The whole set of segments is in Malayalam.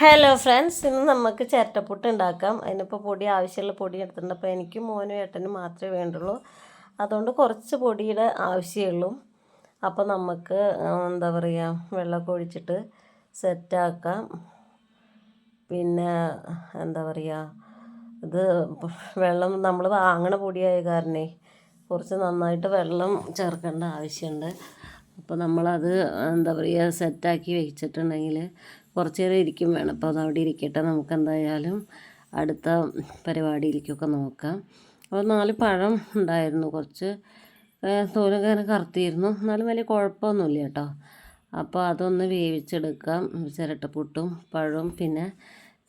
ഹലോ ഫ്രണ്ട്സ് ഇന്ന് നമുക്ക് ചിരട്ടപ്പുട്ട് ഉണ്ടാക്കാം. അതിനിപ്പോൾ പൊടി ആവശ്യമുള്ള പൊടി എടുത്തിട്ടുണ്ട്. അപ്പോൾ എനിക്ക് മോനും ഏട്ടനും മാത്രമേ വേണ്ടുള്ളൂ. അതുകൊണ്ട് കുറച്ച് പൊടിയുടെ ആവശ്യമുള്ളൂ അപ്പോൾ നമുക്ക് എന്താ പറയുക വെള്ളമൊക്കെ ഒഴിച്ചിട്ട് സെറ്റാക്കാം പിന്നെ എന്താ പറയുക ഇത് വെള്ളം നമ്മൾ വാങ്ങണ പൊടിയായ കാരണേ കുറച്ച് നന്നായിട്ട് വെള്ളം ചേർക്കേണ്ട ആവശ്യമുണ്ട്. അപ്പോൾ നമ്മളത് എന്താ പറയുക സെറ്റാക്കി വെച്ചിട്ടുണ്ടെങ്കിൽ കുറച്ച് നേരം ഇരിക്കും വേണം. അപ്പോൾ അതവിടെ ഇരിക്കട്ടെ. നമുക്ക് എന്തായാലും അടുത്ത പരിപാടിയിലേക്കൊക്കെ നോക്കാം. അപ്പോൾ നാല് പഴം ഉണ്ടായിരുന്നു. കുറച്ച് തോലൊക്കെ അങ്ങനെ കറുത്തിരുന്നു. എന്നാലും വലിയ കുഴപ്പമൊന്നുമില്ല കേട്ടോ. അപ്പോൾ അതൊന്ന് വേവിച്ചെടുക്കാം. ചിരട്ടപ്പുട്ടും പഴവും പിന്നെ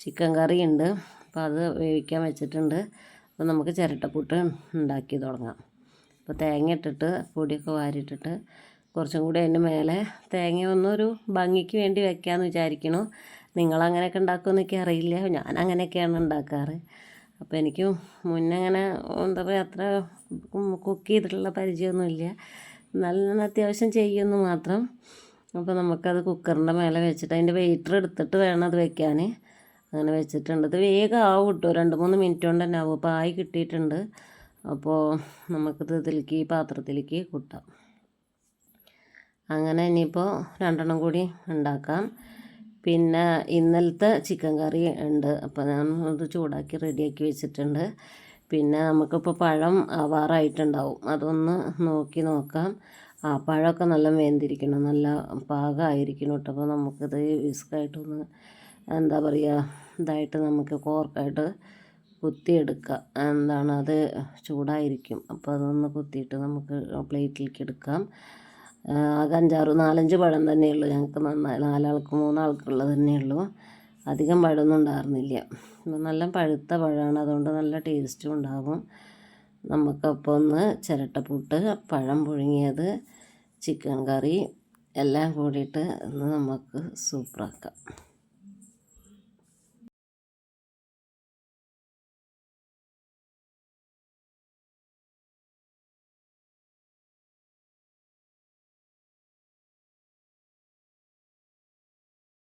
ചിക്കൻ കറി ഉണ്ട് അപ്പോൾ അത് വേവിക്കാൻ വെച്ചിട്ടുണ്ട്. അപ്പോൾ നമുക്ക് ചിരട്ടപ്പുട്ട് ഉണ്ടാക്കി തുടങ്ങാം. അപ്പോൾ തേങ്ങ ഇട്ടിട്ട് പൊടിയൊക്കെ വാരിയിട്ടിട്ട് കുറച്ചും കൂടി അതിന്റെ മേലെ തേങ്ങ ഒന്നൊരു ഭംഗിക്ക് വേണ്ടി വെക്കാമെന്ന് വിചാരിക്കണു. നിങ്ങളങ്ങനെയൊക്കെ ഉണ്ടാക്കുമെന്നൊക്കെ അറിയില്ല. ഞാൻ അങ്ങനെയൊക്കെയാണ് ഉണ്ടാക്കാറ്. അപ്പോൾ എനിക്ക് മുന്നേ അങ്ങനെ എന്താ പറയുക അത്ര കുക്ക് ചെയ്തിട്ടുള്ള പരിചയമൊന്നുമില്ല. നല്ല അത്യാവശ്യം ചെയ്യുമെന്ന് മാത്രം. അപ്പോൾ നമുക്കത് കുക്കറിന്റെ മേലെ വെച്ചിട്ട് അതിന്റെ വെയിറ്റർ എടുത്തിട്ട് വേണം അത് വെക്കാൻ അങ്ങനെ വെച്ചിട്ടുണ്ട്. ഇത് വേഗം ആവും കിട്ടും. രണ്ട് മൂന്ന് മിനിറ്റ് കൊണ്ട് തന്നെ ആവും. അപ്പോൾ ആയി കിട്ടിയിട്ടുണ്ട്. അപ്പോൾ നമുക്കിത് ഇതിലേക്ക് ഈ പാത്രത്തിലേക്ക് കൂട്ടാം. അങ്ങനെ ഇനിയിപ്പോൾ രണ്ടെണ്ണം കൂടി ഉണ്ടാക്കാം. പിന്നെ ഇന്നലത്തെ ചിക്കൻ കറി ഉണ്ട്. അപ്പോൾ ഞാൻ അത് ചൂടാക്കി റെഡിയാക്കി വെച്ചിട്ടുണ്ട്. പിന്നെ നമുക്കിപ്പോൾ പഴം ആവാറായിട്ടുണ്ടാവും. അതൊന്ന് നോക്കി നോക്കാം. ആ പഴമൊക്കെ നല്ല വെന്തിരിക്കണം. നല്ല പാകമായിരിക്കണം കേട്ടോ. അപ്പോൾ നമുക്കിത് വിസ്കായിട്ടൊന്ന് എന്താ പറയുക ഇതായിട്ട് നമുക്ക് കോർക്കായിട്ട് കുത്തിയെടുക്കാം. എന്താണ് അത് ചൂടായിരിക്കും. അപ്പോൾ അതൊന്ന് കുത്തിയിട്ട് നമുക്ക് പ്ലേറ്റിലേക്ക് എടുക്കാം. ആകെ അഞ്ചാറ് നാലഞ്ച് പഴം തന്നെയുള്ളൂ ഞങ്ങൾക്ക് നന്നായി. നാലാൾക്ക് മൂന്നാൾക്കുള്ളത് തന്നെയുള്ളൂ. അധികം പഴമൊന്നും ഉണ്ടായിരുന്നില്ല. നല്ല പഴുത്ത പഴമാണ്. അതുകൊണ്ട് നല്ല ടേസ്റ്റും ഉണ്ടാകും നമുക്കപ്പോൾ ഒന്ന് ചിരട്ടപ്പുട്ട് പഴം പുഴുങ്ങിയത് ചിക്കൻ കറി എല്ലാം കൂടിയിട്ട് ഒന്ന് നമുക്ക് സൂപ്പറാക്കാം.